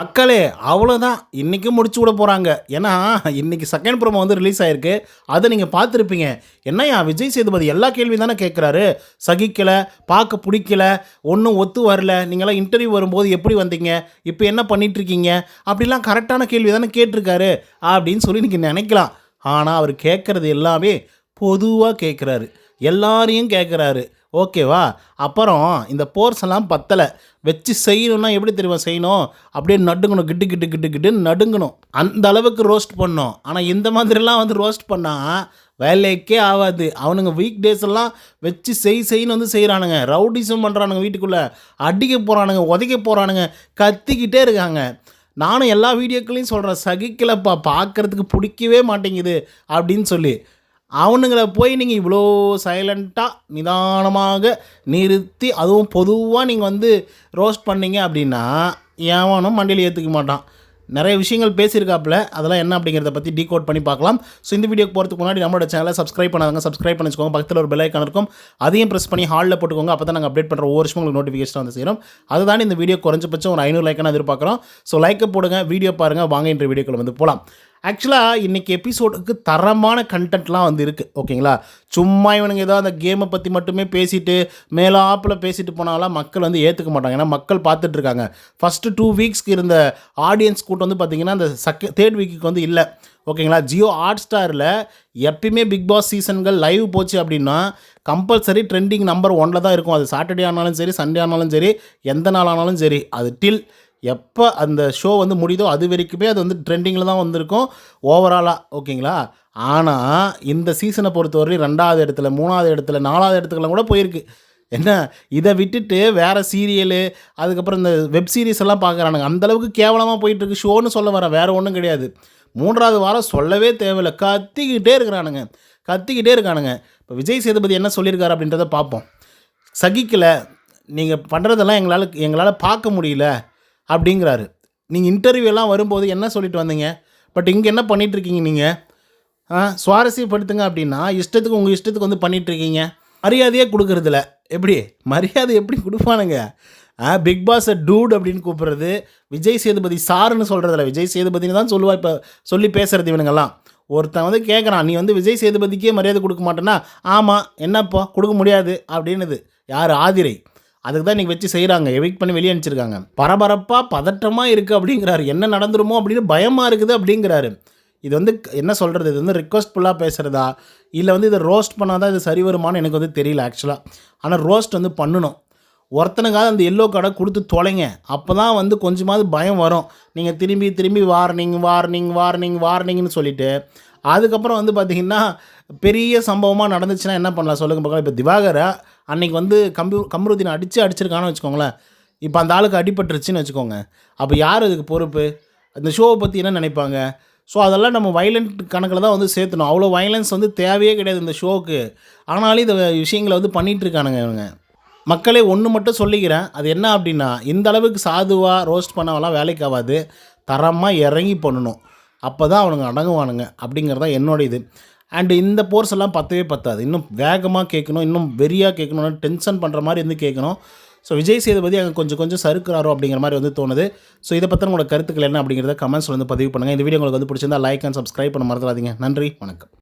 மக்களே அவ்வளோதான் இன்றைக்கி முடிச்சு விட போகிறாங்க ஏன்னா இன்றைக்கி செகண்ட் ப்ரோமோ வந்து ரிலீஸ் ஆயிருக்கு. அதை நீங்கள் பார்த்துருப்பீங்க. என்னையா விஜய் சேதுபதி எல்லா கேள்வி தானே கேட்குறாரு சகிக்கலை பார்க்க பிடிக்கல ஒன்றும் ஒத்து வரல. நீங்களாம் இன்டர்வியூ வரும்போது எப்படி வந்தீங்க? இப்போ என்ன பண்ணிட்டு இருக்கீங்க அப்படிலாம் கரெக்டான கேள்வி தானே கேட்டிருக்காரு. அப்படின்னு சொல்லி நீங்கள் நினைக்கலாம். ஆனால் அவர் கேட்குறது எல்லாமே பொதுவாக கேட்குறாரு எல்லாரையும் கேட்குறாரு ஓகேவா? அப்புறம் இந்த போர்ஸ் எல்லாம் பத்தலை. வச்சு செய்யணும்னா எப்படி தெரியுமா செய்யணும்? அப்படியே நடுங்கணும். கிட்டு கிட்டு கிட்டு கிட்டுன்னு நடுங்கணும். அந்த அளவுக்கு ரோஸ்ட் பண்ணோம். ஆனால் இந்த மாதிரிலாம் வந்து ரோஸ்ட் பண்ணால் வேலைக்கே ஆகாது. அவனுங்க வீக் டேஸ் எல்லாம் வச்சு செய் செய்யணும் வந்து செய்கிறானுங்க ரவுடிசம் பண்ணுறானுங்க வீட்டுக்குள்ளே. அடிக்க போகிறானுங்க உதைக்க போகிறானுங்க கத்திக்கிட்டே இருக்காங்க. நானும் எல்லா வீடியோக்களையும் சொல்கிறேன் சகிக்கலப்பா. பார்க்குறதுக்கு பிடிக்கவே மாட்டேங்குது. அப்படின்னு சொல்லி. அவனுங்களை போய் நீங்கள் இவ்வளோ சைலண்ட்டாக நிதானமாக நிறுத்தி அதுவும் பொதுவாக நீங்கள் வந்து ரோஸ்ட் பண்ணீங்க அப்படின்னா எவனும் மண்டியில் ஏற்றுக்க மாட்டான். நிறைய விஷயங்கள் பேசியிருக்காப்புல. அதெல்லாம் என்ன அப்படிங்கிறத பற்றி டீகோட் பண்ணி பார்க்கலாம். ஸோ இந்த வீடியோக்கு போகிறதுக்கு முன்னாடி நம்மளோட சேனலை சப்ஸ்கிரைப் பண்ணாதவங்க சப்ஸ்கிரைப் பண்ணி வச்சுக்கோங்க பக்கத்தில் ஒரு பெல் ஐக்கான் இருக்கும். அதையும் ப்ரெஸ் பண்ணி ஹாலில் போட்டுக்கோங்க. அப்போ தான் நாங்கள் அப்டேட் பண்ணுற ஒவ்வொரு விஷயம் உங்களுக்கு நோட்டிஃபிகேஷன் வந்து சேரும். அதுதான் இந்த வீடியோ குறைஞ்சபட்சம் ஒரு ஐநூறு லைக்கான எதிர்பார்க்குறோம். ஸோ லைக்கை போடுங்க வீடியோ பாருங்கள் வாங்க இன்ற வீடியோக்குள்ள வந்து போகலாம் ஆக்சுவலாக இன்றைக்கி எபிசோடுக்கு தரமான கண்டென்ட்லாம் வந்து இருக்குது ஓகேங்களா சும்மா இவனுங்க ஏதோ அந்த கேமை பற்றி மட்டுமே பேசிட்டு மேலாப்பில் பேசிட்டு போனாலாம் மக்கள் வந்து ஏற்றுக்க மாட்டாங்க. ஏன்னா மக்கள் பார்த்துட்ருக்காங்க ஃபஸ்ட்டு டூ வீக்ஸ்க்கு இருந்த ஆடியன்ஸ் கூட்டம் வந்து பார்த்திங்கன்னா அந்த செக தேர்ட் வீக்குக்கு வந்து இல்லை ஓகேங்களா ஜியோ ஹாட் ஸ்டாரில் எப்பயுமே பிக் பாஸ் சீசன்கள் லைவ் போச்சு அப்படின்னா கம்பல்சரி ட்ரெண்டிங் நம்பர் ஒனில் தான் இருக்கும். அது சாட்டர்டே ஆனாலும் சரி சண்டே ஆனாலும் சரி எந்த நாள் ஆனாலும் சரி அது டில் எப்போ அந்த ஷோ வந்து முடியுதோ அது வரைக்குமே அது வந்து ட்ரெண்டிங்கில் தான் வந்திருக்கும். ஓவராலாக ஓகேங்களா ஆனால் இந்த சீசனை பொறுத்தவரையும் ரெண்டாவது இடத்துல மூணாவது இடத்துல நாலாவது இடத்துக்கெல்லாம் கூட போயிருக்கு. என்ன? இதை விட்டுட்டு வேறு சீரியலு அதுக்கப்புறம் இந்த வெப் சீரிஸ் எல்லாம் பார்க்குறானுங்க. அந்தளவுக்கு கேவலமாக போயிட்டுருக்கு ஷோன்னு சொல்ல வரேன் வேறு ஒன்றும் கிடையாது. மூன்றாவது வாரம் சொல்லவே தேவையில்லை. கத்திக்கிட்டே இருக்கிறானுங்க. கத்திக்கிட்டே இருக்கானுங்க. இப்போ விஜய் சேதுபதி என்ன சொல்லியிருக்காரு அப்படின்றத பார்ப்போம். சகிக்கலை. நீங்கள் பண்ணுறதெல்லாம் எங்களால் எங்களால் பார்க்க முடியல. அப்படிங்கிறாரு. நீங்கள் இன்டர்வியூ எல்லாம் வரும்போது என்ன சொல்லிட்டு வந்தீங்க? பட் இங்கே என்ன பண்ணிட்டு இருக்கீங்க நீங்கள் சுவாரஸ்யப்படுத்துங்க அப்படின்னா இஷ்டத்துக்கு உங்கள் இஷ்டத்துக்கு வந்து பண்ணிகிட்ருக்கீங்க மரியாதையே கொடுக்குறதில்ல. எப்படி? மரியாதை எப்படி கொடுப்பானுங்க? ஆ பிக் பாஸ் டூட் அப்படின்னு கூப்பிட்றது விஜய் சேதுபதி சாருன்னு சொல்கிறதில்ல விஜய் சேதுபதினு தான் சொல்லுவா இப்போ சொல்லி பேசுகிறது இவனுங்கெல்லாம். ஒருத்தன் வந்து கேட்குறான் நீ வந்து விஜய் சேதுபதிக்கே மரியாதை கொடுக்க மாட்டேன்னா ஆமாம் என்னப்பா கொடுக்க முடியாது அப்படின்னுது. யார்? ஆதிரை. அதுக்கு தான் இன்றைக்கி வச்சு செய்கிறாங்க எவிக் பண்ணி வெளியே அனுப்பிச்சிருக்காங்க. பரபரப்பாக பதட்டமாக இருக்குது அப்படிங்கிறாரு. என்ன நடந்துருமோ அப்படின்னு பயமாக இருக்குது அப்படிங்கிறாரு. இது வந்து என்ன சொல்கிறது இது வந்து ரிக்வஸ்ட்ஃபுல்லாக பேசுகிறதா இல்லை வந்து இதை ரோஸ்ட் பண்ணால் தான் இது சரி வருமானு எனக்கு வந்து தெரியல ஆக்சுவலாக ஆனால் ரோஸ்ட் வந்து பண்ணணும். ஒருத்தனுக்காக அந்த எல்லோ கார்டை கொடுத்து தொலைங்க. அப்போ தான் வந்து கொஞ்சமாவது பயம் வரும். நீங்கள் திரும்பி திரும்பி வார்னிங் வார்னிங் வார்னிங் வார்னிங்னு சொல்லிவிட்டு அதுக்கப்புறம் வந்து பார்த்திங்கன்னா பெரிய சம்பவமாக நடந்துச்சுன்னா என்ன பண்ணலாம் சொல்லுங்கள் பார்க்கலாம் இப்போ திவாகரை அன்னைக்கு வந்து கம்பு கம்ருதீனை அடித்து அடிச்சிருக்கான்னு வச்சுக்கோங்களேன். இப்போ அந்த ஆளுக்கு அடிபட்டுருச்சுன்னு வச்சுக்கோங்க. அப்போ யார் அதுக்கு பொறுப்பு? அந்த ஷோவை பற்றி என்ன நினைப்பாங்க? ஸோ அதெல்லாம் நம்ம வயலண்ட் கணக்கில் தான் வந்து சேர்த்தணும். அவ்வளோ வயலன்ஸ் வந்து தேவையே கிடையாது இந்த ஷோவுக்கு. ஆனாலும் இந்த விஷயங்களை வந்து பண்ணிகிட்டு இருக்கானுங்க இவங்க. மக்களே ஒன்று மட்டும் சொல்லிக்கிறேன். அது என்ன அப்படின்னா இந்த அளவுக்கு சாதுவாக ரோஸ்ட் பண்ணவெல்லாம் வேலைக்கு ஆகாது. தரமாக இறங்கி பண்ணணும். அப்போ தான் அவனுங்க அடங்குவானுங்க அப்படிங்கிறது தான் என்னோட இது. அண்டு இந்த போர்ஸ் எல்லாம் பத்தவே பத்தாது. இன்னும் வேகமாக கேட்கணும் இன்னும் வெறியாக கேட்கணும் டென்ஷன் பண்ணுற மாதிரி வந்து கேட்கணும். ஸோ விஜய் சேதுபதி அங்கே கொஞ்சம் கொஞ்சம் சறுக்குறாரோ அப்படிங்கிற மாதிரி வந்து தோணுது. ஸோ இதை பற்றி உங்களோட கருத்துக்கள் என்ன அப்படிங்கிறத கமெண்ட்ஸ் வந்து பதிவு பண்ணுங்கள் இந்த வீடியோ உங்களுக்கு வந்து பிடிச்சிருந்தா லைக் அண்ட் சப்ஸ்கிரைப் பண்ண மறந்துடாதீங்க. நன்றி வணக்கம்.